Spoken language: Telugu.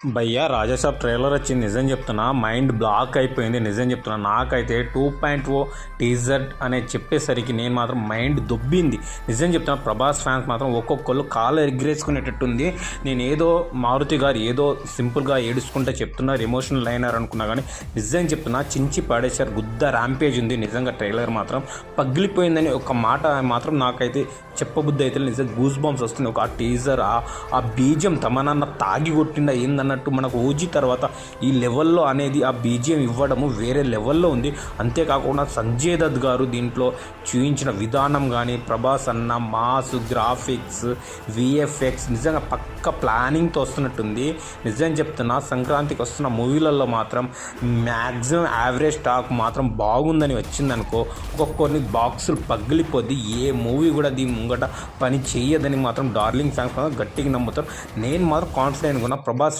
భయ్యా రాజాసాబ్ ట్రైలర్ వచ్చింది. నిజం చెప్తున్నా మైండ్ బ్లాక్ అయిపోయింది. నిజం చెప్తున్నా నాకైతే టూ పాయింట్ ఓ టీజర్ అనే చెప్పేసరికి నేను మాత్రం మైండ్ దొబ్బింది. నిజం చెప్తున్నా ప్రభాస్ ఫ్యాన్స్ మాత్రం ఒక్కొక్కళ్ళు కాలు ఎగిరేసుకునేటట్టుంది నేను ఏదో మారుతి గారు ఏదో సింపుల్గా ఏడుచుకుంటే చెప్తున్నారు ఎమోషనల్ అయినారు అనుకున్నా కానీ నిజం చెప్తున్నా చించి పడేశారు. గుద్ద ర్యాంపేజ్ ఉంది. నిజంగా ట్రైలర్ మాత్రం పగిలిపోయిందని ఒక మాట మాత్రం నాకైతే చెప్పబుద్ధి అయితే నిజంగా గూస్ బాంబ్స్ వస్తుంది ఒక ఆ టీజర్ ఆ బీజం తమనన్న తాగి కొట్టిండ అన్నట్టు మనకు ఓజీ తర్వాత ఈ లెవెల్లో అనేది ఆ బీజిఎం ఇవ్వడము వేరే లెవెల్లో ఉంది. అంతేకాకుండా సంజయ్ దత్ గారు దీంట్లో చూపించిన విధానం కానీ ప్రభాస్ అన్న మాస్ గ్రాఫిక్స్ విఎఫ్ఎక్స్ నిజంగా పక్క ప్లానింగ్తో వస్తున్నట్టుంది. నిజం చెప్తున్నా సంక్రాంతికి వస్తున్న మూవీలలో మాత్రం మ్యాక్సిమం యావరేజ్ స్టాక్ మాత్రం బాగుందని వచ్చిందనుకో ఒక్కొక్కరిని బాక్సులు పగిలిపోద్ది. ఏ మూవీ కూడా దీని ముంగట పని చేయదని మాత్రం డార్లింగ్ ఫ్యాన్స్ మాత్రం గట్టిగా నమ్ముతారు. నేను మాత్రం కాన్ఫిడెంట్గా ఉన్నా ప్రభాస్